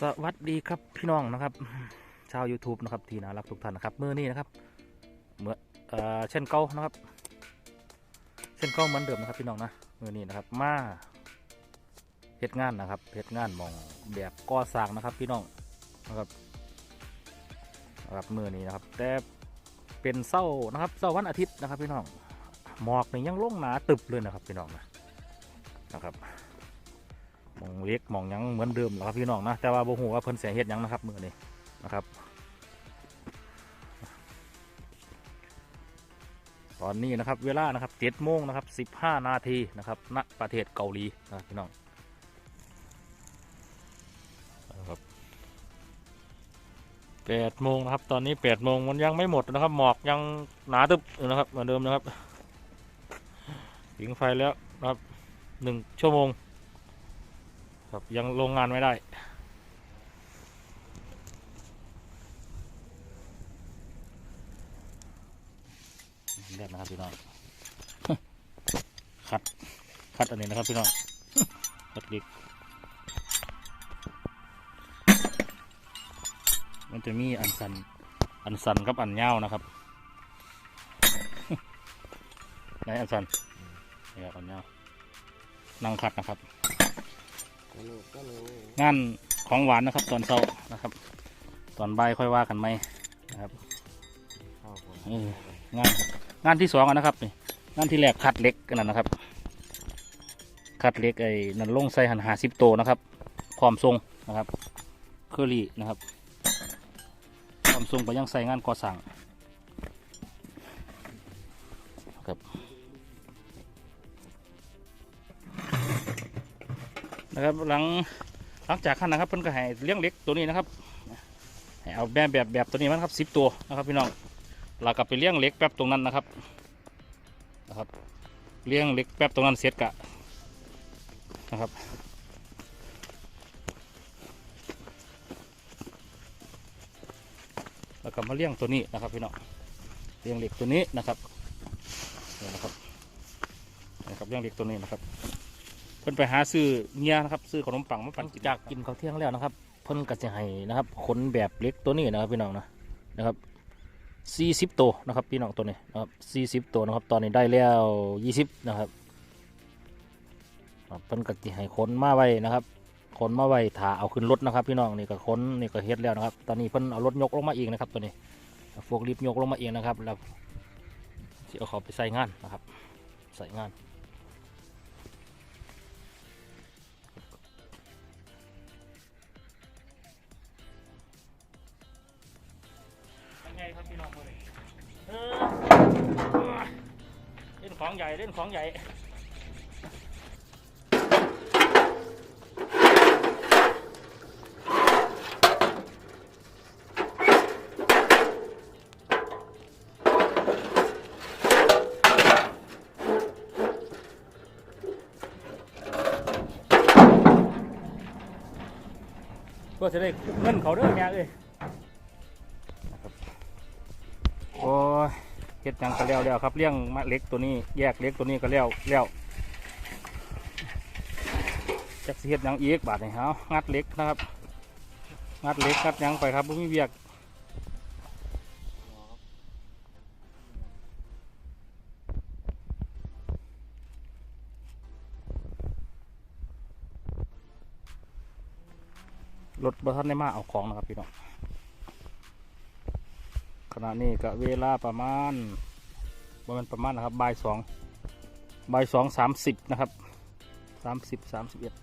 สวัสดีครับพี่น้องนะครับ ชาว YouTube นะครับที่น่ารักทุกท่านนะครับมือนี้นะครับเมื่อเออเช่นเก่านะครับ เช่นเก่าเหมือนเดิมนะครับพี่น้องนะมือนี้นะครับมาเฮ็ดงานนะครับเฮ็ดงานมองแบบก่อสร้างนะครับพี่น้องนะครับนะครับมือนี้นะครับ แต่เป็นเศร้านะครับเศร้าวันอาทิตย์นะครับพี่น้องหมอกนี่ยังลงหนาตึบเลยนะครับพี่น้องนะนะครับ มองเล็กมองยังเหมือนเดิมแหละครับพี่น้องนะแต่ว่าบ่ฮู้ว่าเพิ่นเสียเฮ็ดยังนะครับมือนี้นะครับ ตอนนี้นะครับเวลานะครับเจ็ดโมงนะครับสิบห้านาทีนะครับณประเทศเกาหลีนะพี่น้องครับแปดโมงนะครับ ตอนนี้แปดโมงมันยังไม่หมดนะครับ หมอกยังหนาตึบอยู่นะครับเหมือนเดิมนะครับผิงไฟแล้วนะครับหนึ่งชั่วโมง ครับยังลงงานไม่ได้เรียบนะครับพี่น้องคัดคัดอันนี้นะครับพี่น้องคัดดิกมันจะมีอันสันอันสันกับอันยานะครับไหนอันสันนี่ครับอันยานั่งคัดนะครับ งานของหวานนะครับตอนเช้านะครับ ตอนบ่ายค่อยว่ากันไหมนะครับเอองานงานที่สองอะนะครับนี่งานที่แรกคัดเหล็กกันนะนะครับ คัดเหล็กไอ้นั่นลงใส่หันหาสิบโตนะครับพร้อมทรงนะครับเคอรี่นะครับพร้อมทรงไปยังใส่งานก่อสร้างครับ นะครับหลังหลังจากขั้นนะครับเพิ่นก็ให้เลี้ยงเล็กตัวนี้นะครับให้เอาแบบแบบแบบตัวนี้มันครับสิบตัวนะครับพี่น้องเรากลับไปเลี้ยงเล็กแป๊บตรงนั้นนะครับนะครับเลี้ยงเล็กแป๊บตรงนั้นเสร็จกะนะครับแล้วก็มาเลี้ยงตัวนี้นะครับพี่น้องเลี้ยงเหล็กตัวนี้นะครับนี่นะครับนะครับเลี้ยงเหล็กตัวนี้นะครับ เพิ่นไปหาซื้อเงียนะครับซื้อขนมปังมาปั่นจากกินข้าวเที่ยงแล้วนะครับ เพิ่นก็จะให้นะครับขนแบบเล็กตัวนี้นะครับพี่น้องนะนะครับสี่สิบตัวนะครับพี่น้องตัวนี้นะครับสี่สิบตัวนะครับ ตอนนี้ได้แล้วยี่สิบนะครับเพิ่นกติให้ขนมาไว้นะครับขนมาไว้ถ่าเอาขึ้นรถนะครับพี่น้องนี่ก็ขนนี่ก็เฮ็ดแล้วนะครับ ตอนนี้เพิ่นเอารถยกลงมาเองนะครับตัวนี้พวกรีบยกลงมาเองนะครับแล้วที่เอาเขาไปใส่งานนะครับ ใส่งาน ครับพี่น้องเลยเออเล่นของใหญ่เล่นของใหญ่เพื่อจะได้เงินเขาเด้อแม่เอ้ย เฮ็ดยังก็แล้วแล้วครับเลี้ยงมะเล็กตัวนี้แยกเล็กตัวนี้ก็แล้วแล้วจักสิเฮ็ดยังอีกบาทนี่เฮางัดเล็กนะครับ งัดเล็กงัดยังไปครับบ่มีเวียกรถบัทันได้มาเอาของนะครับพี่น้อง ขณะนี้ก็เวลาประมาณประมาณประมาณนะครับบ่ายสองบ่ายสองสามสิบนะครับสามสิบสามสิบเอ็ด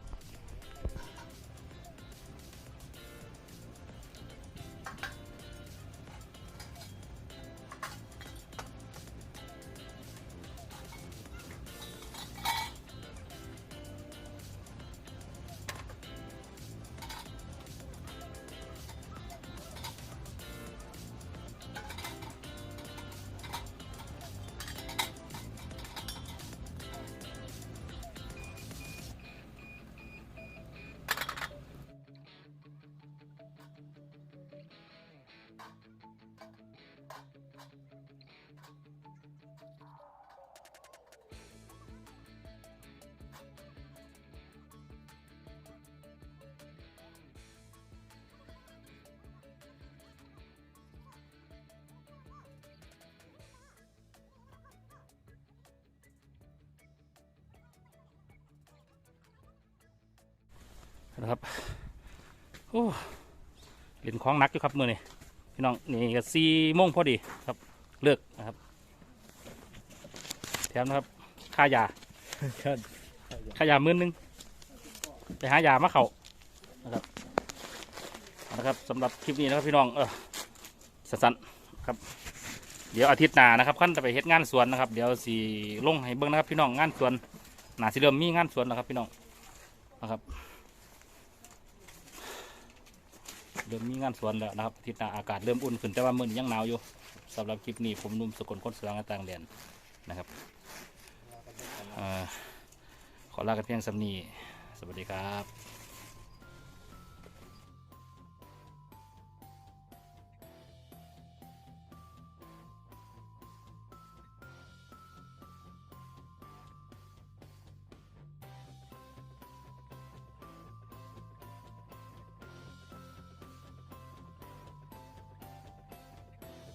นะครับโอ้เล่นของหนักอยู่ครับมือนี่พี่น้องนี่ก็สี่โมงพอดีครับ เลิกนะครับแถมนะครับค่ายาครับขายาหมื่นหนึงไปหายามาเขานะครับเอาละครับสำหรับคลิปนี้นะครับพี่น้องเออสั้นๆครับ เดี๋ยวอาทิตย์หน้านะครับขั้นจะไปเฮ็ดงานสวนนะครับ เดี๋ยวสีลงให้เบิ้งนะครับ พี่น้องงานสวนหนาสิเริ่มมีงานสวนแล้วครับพี่น้องนะครับ เริ่มมีงานสวนแล้วนะครับทิตย์หน้าอากาศเริ่มอุ่นขึ้นแต่ว่ามือนี้ยังหนาวอยู่สำหรับคลิปนี้ผมนุ่มสกุลคนสวยงางต่างแดนนะครับอขอลากันเพียงสำนีสวัสดีครับ